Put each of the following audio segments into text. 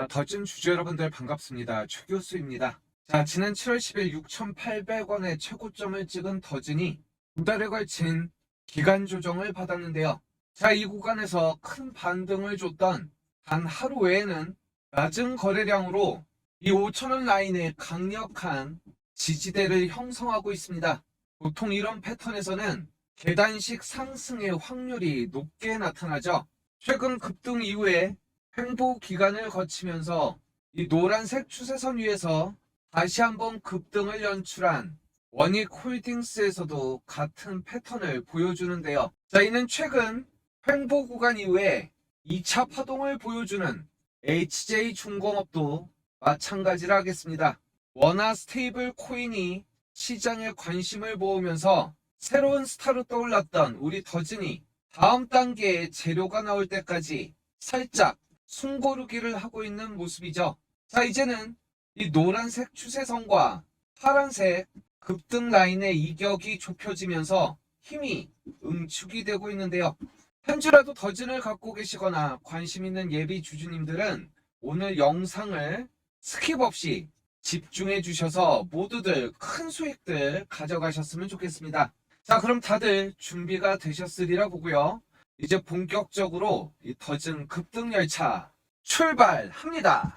자, 더진 주주 여러분들 반갑습니다. 최 교수입니다. 자, 지난 7월 10일 6,800원의 최고점을 찍은 더진이 두 달에 걸친 기간 조정을 받았는데요. 자, 이 구간에서 큰 반등을 줬던 단 하루 외에는 낮은 거래량으로 이 5천원 라인의 강력한 지지대를 형성하고 있습니다. 보통 이런 패턴에서는 계단식 상승의 확률이 높게 나타나죠. 최근 급등 이후에 횡보 기간을 거치면서 이 노란색 추세선 위에서 다시 한번 급등을 연출한 원익 홀딩스에서도 같은 패턴을 보여주는데요. 자, 이는 최근 횡보 구간 이후에 2차 파동을 보여주는 HJ 중공업도 마찬가지라 하겠습니다. 원화 스테이블 코인이 시장에 관심을 모으면서 새로운 스타로 떠올랐던 우리 더진이 다음 단계의 재료가 나올 때까지 살짝 숨고르기를 하고 있는 모습이죠. 자, 이제는 이 노란색 추세선과 파란색 급등 라인의 이격이 좁혀지면서 힘이 응축이 되고 있는데요. 한 주라도 더진을 갖고 계시거나 관심 있는 예비 주주님들은 오늘 영상을 스킵 없이 집중해 주셔서 모두들 큰 수익들 가져가셨으면 좋겠습니다. 자, 그럼 다들 준비가 되셨으리라 보고요. 이제 본격적으로 이 더진 급등 열차 출발합니다.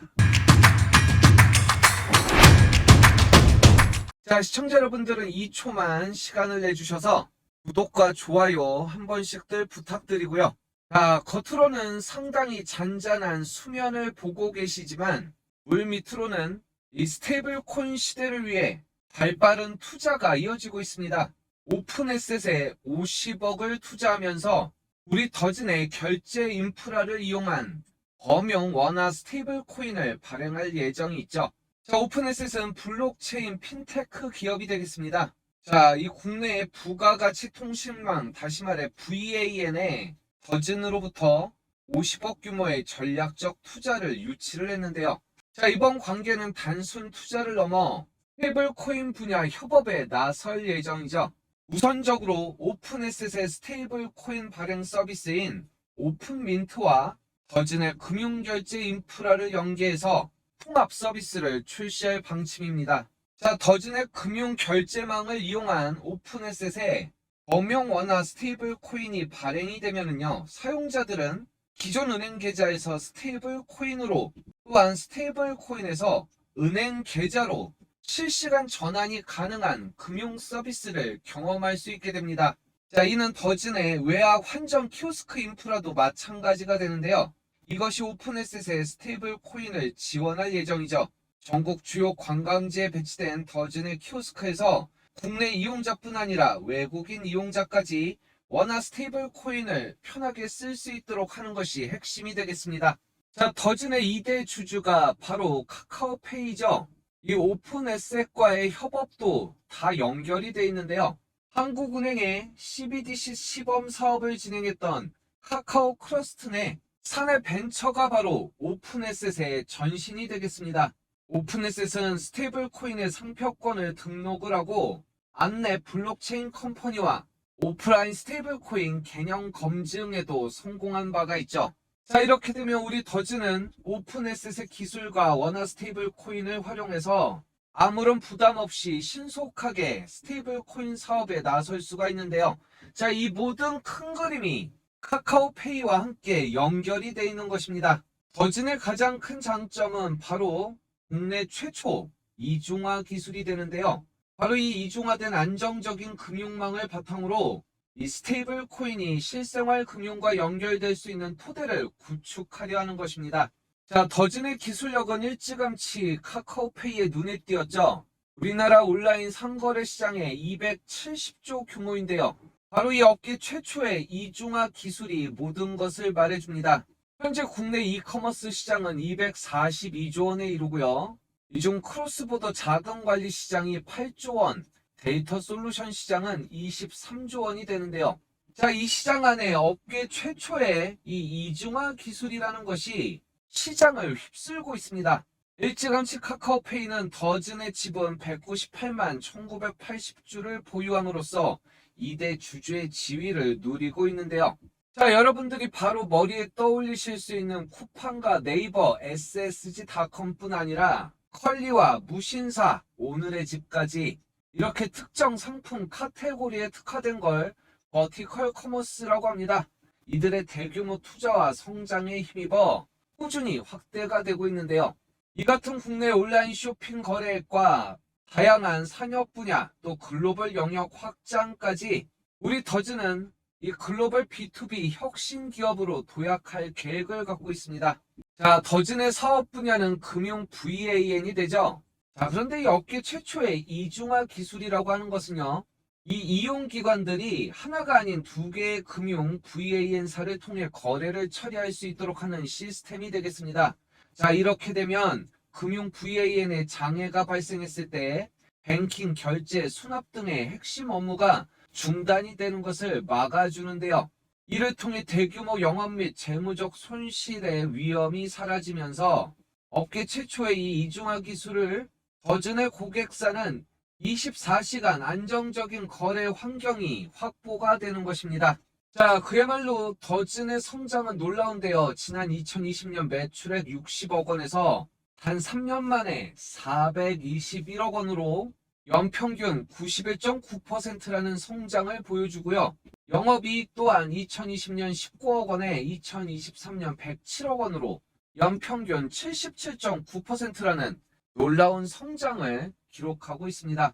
자, 시청자 여러분들은 2초만 시간을 내주셔서 구독과 좋아요 한 번씩들 부탁드리고요. 자, 겉으로는 상당히 잔잔한 수면을 보고 계시지만 물 밑으로는 이 스테이블 코인 시대를 위해 발빠른 투자가 이어지고 있습니다. 오픈에셋에 50억을 투자하면서 우리 더진의 결제 인프라를 이용한 범용 원화 스테이블 코인을 발행할 예정이 있죠. 자, 오픈에셋은 블록체인 핀테크 기업이 되겠습니다. 자, 이 국내의 부가가치 통신망, 다시 말해 VAN에 더진으로부터 50억 규모의 전략적 투자를 유치를 했는데요. 자, 이번 관계는 단순 투자를 넘어 스테이블 코인 분야 협업에 나설 예정이죠. 우선적으로 오픈에셋의 스테이블 코인 발행 서비스인 오픈민트와 더진의 금융결제 인프라를 연계해서 통합 서비스를 출시할 방침입니다. 자, 더진의 금융 결제망을 이용한 오픈에셋에 범용 원화 스테이블 코인이 발행이 되면은요, 사용자들은 기존 은행 계좌에서 스테이블 코인으로 또한 스테이블 코인에서 은행 계좌로 실시간 전환이 가능한 금융 서비스를 경험할 수 있게 됩니다. 자, 이는 더진의 외화 환전 키오스크 인프라도 마찬가지가 되는데요. 이것이 오픈에셋의 스테이블 코인을 지원할 예정이죠. 전국 주요 관광지에 배치된 더진의 키오스크에서 국내 이용자뿐 아니라 외국인 이용자까지 원화 스테이블 코인을 편하게 쓸 수 있도록 하는 것이 핵심이 되겠습니다. 자, 더진의 2대 주주가 바로 카카오페이죠. 이 오픈 에셋과의 협업도 다 연결이 돼 있는데요. 한국은행의 CBDC 시범 사업을 진행했던 카카오 크러스트 내 사내 벤처가 바로 오픈 에셋의 전신이 되겠습니다. 오픈 에셋은 스테이블 코인의 상표권을 등록을 하고 안내 블록체인 컴퍼니와 오프라인 스테이블 코인 개념 검증에도 성공한 바가 있죠. 자, 이렇게 되면 우리 더즈는 오픈에셋의 기술과 원화 스테이블 코인을 활용해서 아무런 부담 없이 신속하게 스테이블 코인 사업에 나설 수가 있는데요. 자, 이 모든 큰 그림이 카카오페이와 함께 연결이 되어 있는 것입니다. 더진의 가장 큰 장점은 바로 국내 최초 이중화 기술이 되는데요. 바로 이 이중화된 안정적인 금융망을 바탕으로 이 스테이블 코인이 실생활 금융과 연결될 수 있는 토대를 구축하려 하는 것입니다. 자, 더진의 기술력은 일찌감치 카카오페이에 눈에 띄었죠. 우리나라 온라인 상거래 시장의 270조 규모인데요. 바로 이 업계 최초의 이중화 기술이 모든 것을 말해줍니다. 현재 국내 이커머스 시장은 242조 원에 이르고요. 이중 크로스보더 자금 관리 시장이 8조 원, 데이터 솔루션 시장은 23조 원이 되는데요. 자, 이 시장 안에 업계 최초의 이 이중화 기술이라는 것이 시장을 휩쓸고 있습니다. 일찌감치 카카오페이는 더진의 지분 198만 1980주를 보유함으로써 2대 주주의 지위를 누리고 있는데요. 자, 여러분들이 바로 머리에 떠올리실 수 있는 쿠팡과 네이버, SSG.com뿐 아니라 컬리와 무신사, 오늘의 집까지 이렇게 특정 상품 카테고리에 특화된 걸 버티컬 커머스라고 합니다. 이들의 대규모 투자와 성장에 힘입어 꾸준히 확대가 되고 있는데요. 이 같은 국내 온라인 쇼핑 거래액과 다양한 산업 분야 또 글로벌 영역 확장까지 우리 더즈는 이 글로벌 B2B 혁신 기업으로 도약할 계획을 갖고 있습니다. 자, 더진의 사업 분야는 금융 VAN이 되죠. 자, 그런데 이 업계 최초의 이중화 기술이라고 하는 것은요. 이 이용 기관들이 하나가 아닌 두 개의 금융 VAN사를 통해 거래를 처리할 수 있도록 하는 시스템이 되겠습니다. 자, 이렇게 되면 금융 VAN에 장애가 발생했을 때 뱅킹, 결제, 수납 등의 핵심 업무가 중단이 되는 것을 막아주는데요. 이를 통해 대규모 영업 및 재무적 손실의 위험이 사라지면서 업계 최초의 이 이중화 기술을 더즌의 고객사는 24시간 안정적인 거래 환경이 확보가 되는 것입니다. 자, 그야말로 더즌의 성장은 놀라운데요. 지난 2020년 매출액 60억 원에서 단 3년 만에 421억 원으로 연평균 91.9%라는 성장을 보여주고요. 영업이익 또한 2020년 19억 원에 2023년 107억 원으로 연평균 77.9%라는 놀라운 성장을 기록하고 있습니다.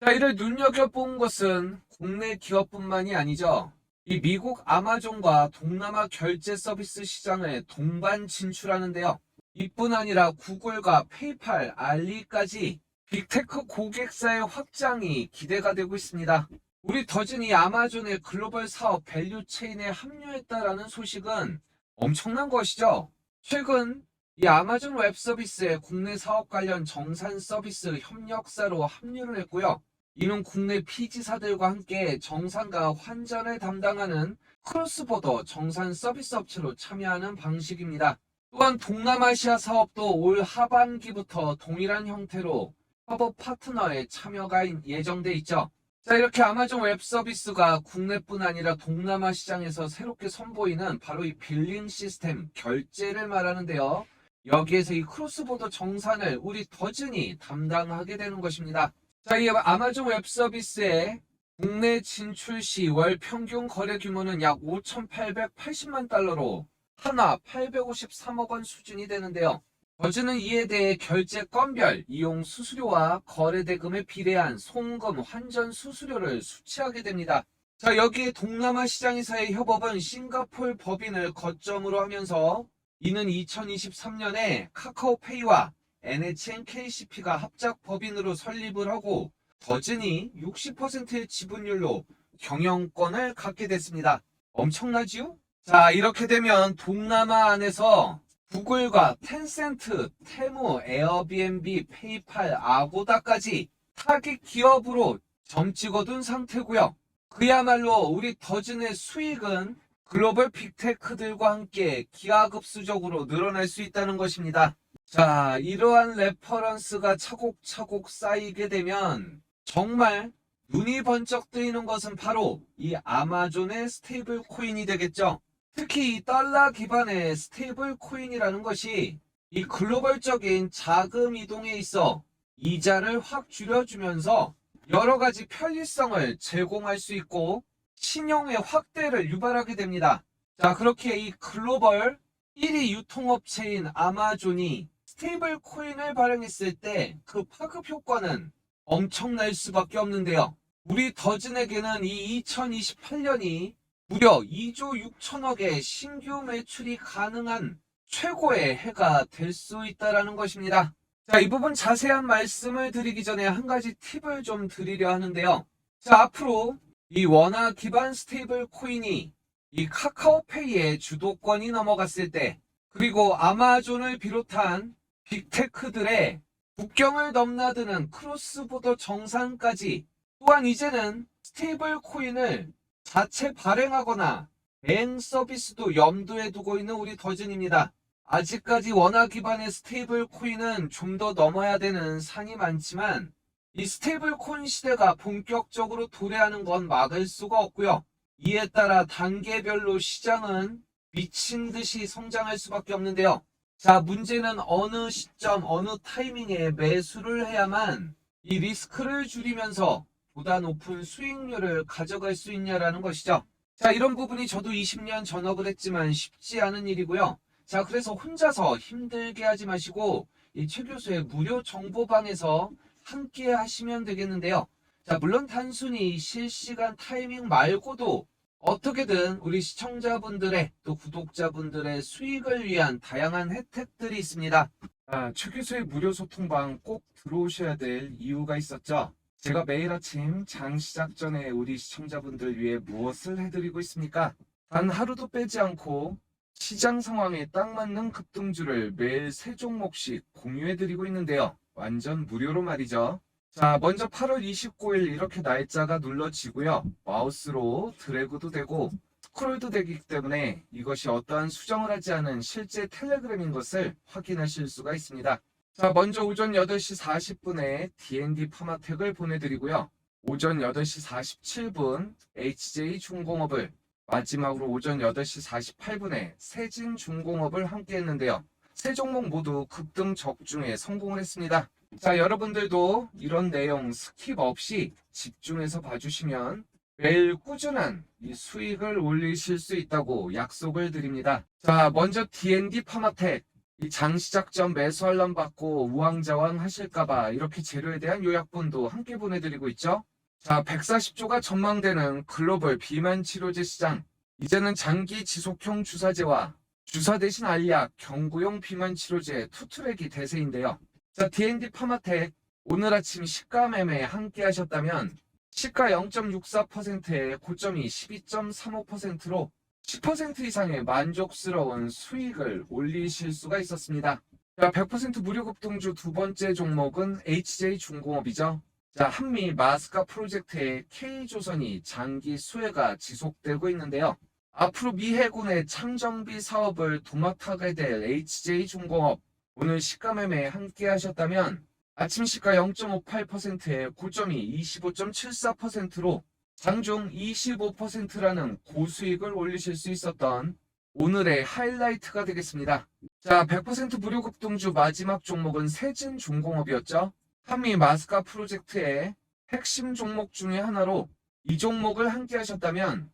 자, 이를 눈여겨본 것은 국내 기업뿐만이 아니죠. 이 미국 아마존과 동남아 결제 서비스 시장을 동반 진출하는데요. 이뿐 아니라 구글과 페이팔, 알리까지 빅테크 고객사의 확장이 기대가 되고 있습니다. 우리 더진이 아마존의 글로벌 사업 밸류 체인에 합류했다라는 소식은 엄청난 것이죠. 최근 이 아마존 웹 서비스의 국내 사업 관련 정산 서비스 협력사로 합류를 했고요. 이는 국내 피지사들과 함께 정산과 환전을 담당하는 크로스보더 정산 서비스 업체로 참여하는 방식입니다. 또한 동남아시아 사업도 올 하반기부터 동일한 형태로 협업 파트너의 참여가 예정돼 있죠. 자, 이렇게 아마존 웹 서비스가 국내뿐 아니라 동남아 시장에서 새롭게 선보이는 바로 이 빌링 시스템 결제를 말하는데요. 여기에서 이 크로스보더 정산을 우리 더즌이 담당하게 되는 것입니다. 자, 이 아마존 웹 서비스의 국내 진출 시 월 평균 거래 규모는 약 5,880만 달러로 하나 853억 원 수준이 되는데요. 더즈는 이에 대해 결제 건별, 이용 수수료와 거래 대금에 비례한 송금, 환전 수수료를 수취하게 됩니다. 자, 여기에 동남아 시장에서의 협업은 싱가폴 법인을 거점으로 하면서 이는 2023년에 카카오페이와 NHN KCP가 합작 법인으로 설립을 하고 더진이 60%의 지분율로 경영권을 갖게 됐습니다. 엄청나지요? 자, 이렇게 되면 동남아 안에서 구글과 텐센트, 테무, 에어비앤비, 페이팔, 아고다까지 타깃 기업으로 점 찍 어둔 상태고요. 그야말로 우리 더진의 수익은 글로벌 빅테크들과 함께 기하급수적으로 늘어날 수 있다는 것입니다. 자, 이러한 레퍼런스가 차곡차곡 쌓이게 되면 정말 눈이 번쩍 뜨이는 것은 바로 이 아마존의 스테이블 코인이 되겠죠. 특히 이 달러 기반의 스테이블 코인이라는 것이 이 글로벌적인 자금 이동에 있어 이자를 확 줄여주면서 여러 가지 편리성을 제공할 수 있고 신용의 확대를 유발하게 됩니다. 자, 그렇게 이 글로벌 1위 유통업체인 아마존이 스테이블 코인을 발행했을 때 그 파급 효과는 엄청날 수밖에 없는데요. 우리 더진에게는 이 2028년이 무려 2조 6천억의 신규 매출이 가능한 최고의 해가 될 수 있다라는 것입니다. 자, 이 부분 자세한 말씀을 드리기 전에 한 가지 팁을 좀 드리려 하는데요. 자, 앞으로 이 원화 기반 스테이블 코인이 이 카카오페이의 주도권이 넘어갔을 때, 그리고 아마존을 비롯한 빅테크들의 국경을 넘나드는 크로스보더 정산까지 또한 이제는 스테이블 코인을 자체 발행하거나 대행 서비스도 염두에 두고 있는 우리 더진입니다. 아직까지 원화 기반의 스테이블 코인은 좀 더 넘어야 되는 산이 많지만 이 스테이블 코인 시대가 본격적으로 도래하는 건 막을 수가 없고요. 이에 따라 단계별로 시장은 미친 듯이 성장할 수밖에 없는데요. 자, 문제는 어느 시점, 어느 타이밍에 매수를 해야만 이 리스크를 줄이면서 보다 높은 수익률을 가져갈 수 있냐라는 것이죠. 자, 이런 부분이 저도 20년 전업을 했지만 쉽지 않은 일이고요. 자, 그래서 혼자서 힘들게 하지 마시고 이 최 교수의 무료 정보방에서 함께 하시면 되겠는데요. 자, 물론 단순히 실시간 타이밍 말고도 어떻게든 우리 시청자분들의 또 구독자분들의 수익을 위한 다양한 혜택들이 있습니다. 아, 최 교수의 무료 소통방 꼭 들어오셔야 될 이유가 있었죠. 제가 매일 아침 장 시작 전에 우리 시청자분들 위해 무엇을 해드리고 있습니까? 단 하루도 빼지 않고 시장 상황에 딱 맞는 급등주를 매일 세 종목씩 공유해드리고 있는데요. 완전 무료로 말이죠. 자, 먼저 8월 29일 이렇게 날짜가 눌러지고요. 마우스로 드래그도 되고 스크롤도 되기 때문에 이것이 어떠한 수정을 하지 않은 실제 텔레그램인 것을 확인하실 수가 있습니다. 자, 먼저 오전 8시 40분에 D&D 파마텍을 보내드리고요. 오전 8시 47분 HJ 중공업을 마지막으로 오전 8시 48분에 세진 중공업을 함께 했는데요. 세 종목 모두 급등 적중에 성공을 했습니다. 자, 여러분들도 이런 내용 스킵 없이 집중해서 봐주시면 매일 꾸준한 이 수익을 올리실 수 있다고 약속을 드립니다. 자, 먼저 D&D 파마텍. 이 장시작 전 매수 알람 받고 우왕좌왕 하실까봐 이렇게 재료에 대한 요약본도 함께 보내드리고 있죠. 자, 140조가 전망되는 글로벌 비만 치료제 시장. 이제는 장기 지속형 주사제와 주사 대신 알약, 경구용 비만 치료제 투트랙이 대세인데요. 자, D&D 파마텍 오늘 아침 시가 매매 함께 하셨다면 시가 0.64%의 고점이 12.35%로 10% 이상의 만족스러운 수익을 올리실 수가 있었습니다. 자, 100% 무료 급등주 두 번째 종목은 HJ 중공업이죠. 자, 한미 마스카 프로젝트의 K조선이 장기 수혜가 지속되고 있는데요. 앞으로 미 해군의 창정비 사업을 도맡아게 될 HJ 중공업 오늘 시가 매매 함께 하셨다면 아침 시가 0.58%의 고점이 25.74%로 장중 25%라는 고수익을 올리실 수 있었던 오늘의 하이라이트가 되겠습니다. 자, 100% 무료 급등주 마지막 종목은 세진 중공업이었죠. 한미 마스카 프로젝트의 핵심 종목 중의 하나로 이 종목을 함께 하셨다면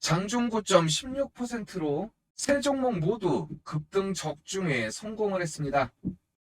장중 고점 16%로 세 종목 모두 급등 적중에 성공을 했습니다.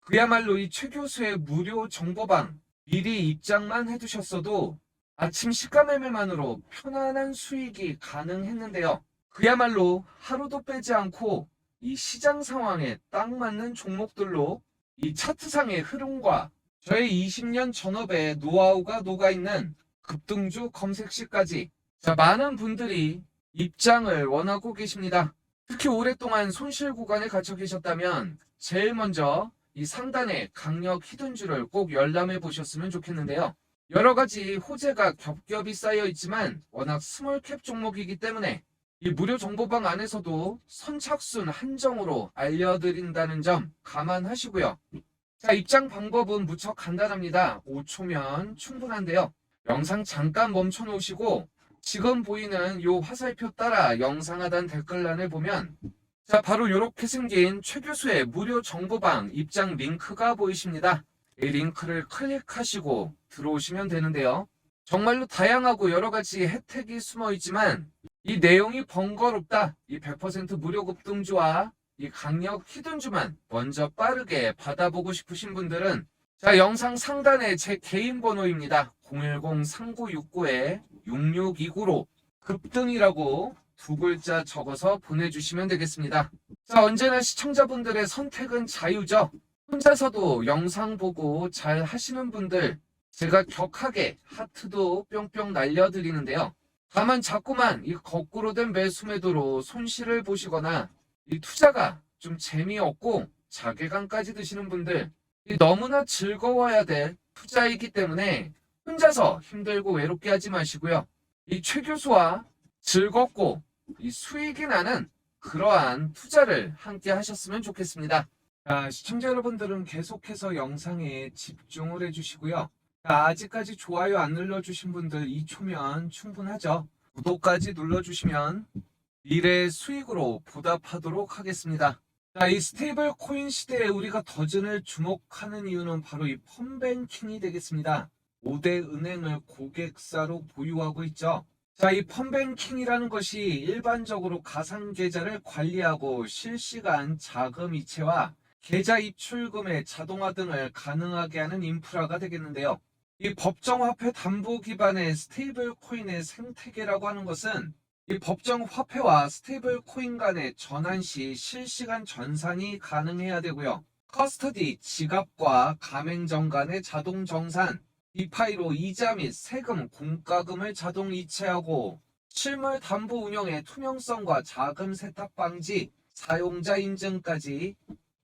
그야말로 이 최 교수의 무료 정보방 미리 입장만 해두셨어도 아침 시가 매매만으로 편안한 수익이 가능했는데요. 그야말로 하루도 빼지 않고 이 시장 상황에 딱 맞는 종목들로 이 차트상의 흐름과 저의 20년 전업의 노하우가 녹아있는 급등주 검색시까지 자, 많은 분들이 입장을 원하고 계십니다. 특히 오랫동안 손실 구간에 갇혀 계셨다면 제일 먼저 이 상단의 강력 히든주를 꼭 열람해 보셨으면 좋겠는데요. 여러 가지 호재가 겹겹이 쌓여 있지만 워낙 스몰캡 종목이기 때문에 이 무료 정보방 안에서도 선착순 한정으로 알려드린다는 점 감안하시고요. 자, 입장 방법은 무척 간단합니다. 5초면 충분한데요. 영상 잠깐 멈춰 놓으시고 지금 보이는 요 화살표 따라 영상 하단 댓글란을 보면 자, 바로 이렇게 생긴 최 교수의 무료 정보방 입장 링크가 보이십니다. 이 링크를 클릭하시고 들어오시면 되는데요. 정말로 다양하고 여러 가지 혜택이 숨어 있지만 이 내용이 번거롭다. 이 100% 무료 급등주와 이 강력 히든주만 먼저 빠르게 받아보고 싶으신 분들은 자, 영상 상단에 제 개인 번호입니다. 010-3969-6629로 급등이라고 두 글자 적어서 보내주시면 되겠습니다. 자, 언제나 시청자분들의 선택은 자유죠. 혼자서도 영상 보고 잘 하시는 분들 제가 격하게 하트도 뿅뿅 날려드리는데요. 다만 자꾸만 이 거꾸로 된 매수 매도로 손실을 보시거나 이 투자가 좀 재미없고 자괴감까지 드시는 분들 이 너무나 즐거워야 될 투자이기 때문에 혼자서 힘들고 외롭게 하지 마시고요. 이 최 교수와 즐겁고 이 수익이 나는 그러한 투자를 함께 하셨으면 좋겠습니다. 자, 시청자 여러분들은 계속해서 영상에 집중을 해주시고요. 자, 아직까지 좋아요 안 눌러주신 분들 2초면 충분하죠. 구독까지 눌러주시면 미래의 수익으로 보답하도록 하겠습니다. 자, 이 스테이블 코인 시대에 우리가 더즌을 주목하는 이유는 바로 이 펀뱅킹이 되겠습니다. 5대 은행을 고객사로 보유하고 있죠. 자, 이 펀뱅킹이라는 것이 일반적으로 가상 계좌를 관리하고 실시간 자금 이체와 계좌 입출금의 자동화 등을 가능하게 하는 인프라가 되겠는데요. 이 법정화폐 담보 기반의 스테이블 코인의 생태계라고 하는 것은 이 법정 화폐와 스테이블 코인 간의 전환 시 실시간 전산이 가능해야 되고요. 커스터디, 지갑과 가맹점 간의 자동 정산, 디파이로 이자 및 세금, 공과금을 자동 이체하고 실물 담보 운영의 투명성과 자금 세탁 방지, 사용자 인증까지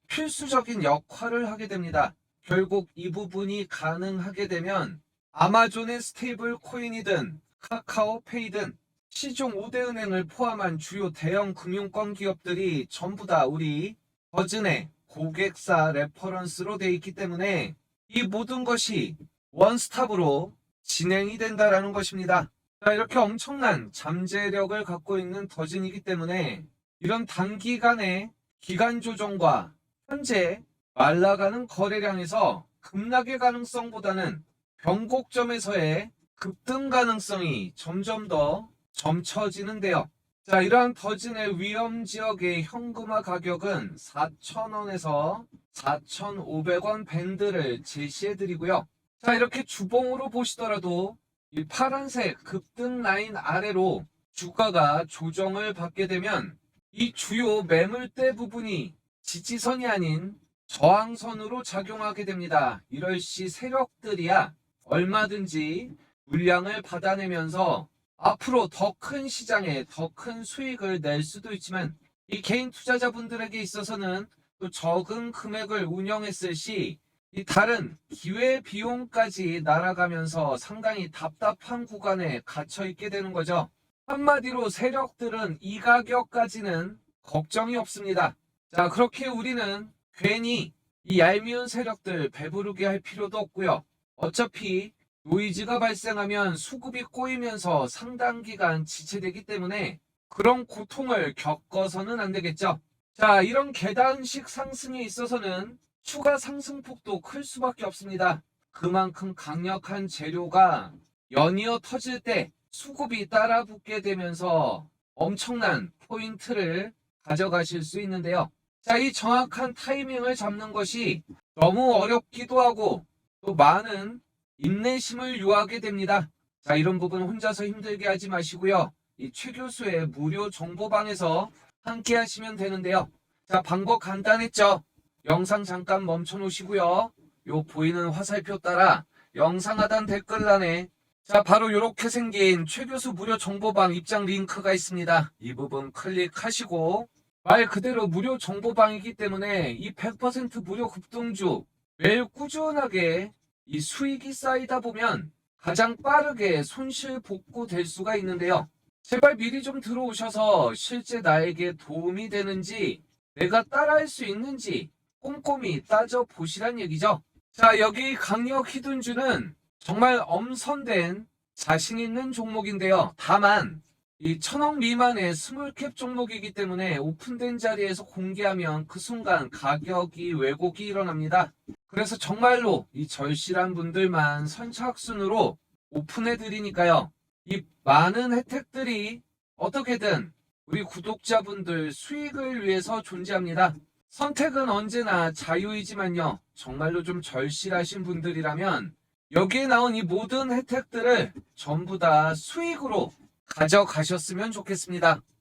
필수적인 역할을 하게 됩니다. 결국 이 부분이 가능하게 되면 아마존의 스테이블 코인이든 카카오페이든 시중 5대 은행을 포함한 주요 대형 금융권 기업들이 전부 다 우리 버즌의 고객사 레퍼런스로 돼 있기 때문에 이 모든 것이 원스톱으로 진행이 된다라는 것입니다. 자, 이렇게 엄청난 잠재력을 갖고 있는 더진이기 때문에 이런 단기간의 기간 조정과 현재 말라가는 거래량에서 급락의 가능성보다는 변곡점에서의 급등 가능성이 점점 더 점쳐지는데요. 자, 이러한 더진의 위험 지역의 현금화 가격은 4,000원에서 4,500원 밴드를 제시해 드리고요. 자, 이렇게 주봉으로 보시더라도 이 파란색 급등 라인 아래로 주가가 조정을 받게 되면 이 주요 매물대 부분이 지지선이 아닌 저항선으로 작용하게 됩니다. 이럴 시 세력들이야 얼마든지 물량을 받아내면서 앞으로 더 큰 시장에 더 큰 수익을 낼 수도 있지만 이 개인 투자자분들에게 있어서는 또 적은 금액을 운영했을 시 이 다른 기회 비용까지 날아가면서 상당히 답답한 구간에 갇혀 있게 되는 거죠. 한마디로 세력들은 이 가격까지는 걱정이 없습니다. 자, 그렇게 우리는 괜히 이 얄미운 세력들 배부르게 할 필요도 없고요. 어차피 노이즈가 발생하면 수급이 꼬이면서 상당 기간 지체되기 때문에 그런 고통을 겪어서는 안 되겠죠. 자, 이런 계단식 상승에 있어서는 추가 상승폭도 클 수밖에 없습니다. 그만큼 강력한 재료가 연이어 터질 때 수급이 따라 붙게 되면서 엄청난 포인트를 가져가실 수 있는데요. 자, 이 정확한 타이밍을 잡는 것이 너무 어렵기도 하고 또 많은 인내심을 요하게 됩니다. 자, 이런 부분 혼자서 힘들게 하지 마시고요. 이 최 교수의 무료 정보방에서 함께 하시면 되는데요. 자, 방법 간단했죠? 영상 잠깐 멈춰 놓으시고요. 요 보이는 화살표 따라 영상 하단 댓글란에 자, 바로 이렇게 생긴 최 교수 무료 정보방 입장 링크가 있습니다. 이 부분 클릭하시고 말 그대로 무료 정보방이기 때문에 이 100% 무료 급등주 매일 꾸준하게 이 수익이 쌓이다 보면 가장 빠르게 손실 복구 될 수가 있는데요. 제발 미리 좀 들어오셔서 실제 나에게 도움이 되는지 내가 따라할 수 있는지 꼼꼼히 따져 보시란 얘기죠. 자, 여기 강력 히든주는 정말 엄선된 자신 있는 종목인데요. 다만 이 천억 미만의 스몰캡 종목이기 때문에 오픈된 자리에서 공개하면 그 순간 가격이 왜곡이 일어납니다. 그래서 정말로 이 절실한 분들만 선착순으로 오픈해 드리니까요. 이 많은 혜택들이 어떻게든 우리 구독자분들 수익을 위해서 존재합니다. 선택은 언제나 자유이지만요. 정말로 좀 절실하신 분들이라면 여기에 나온 이 모든 혜택들을 전부 다 수익으로 가져가셨으면 좋겠습니다.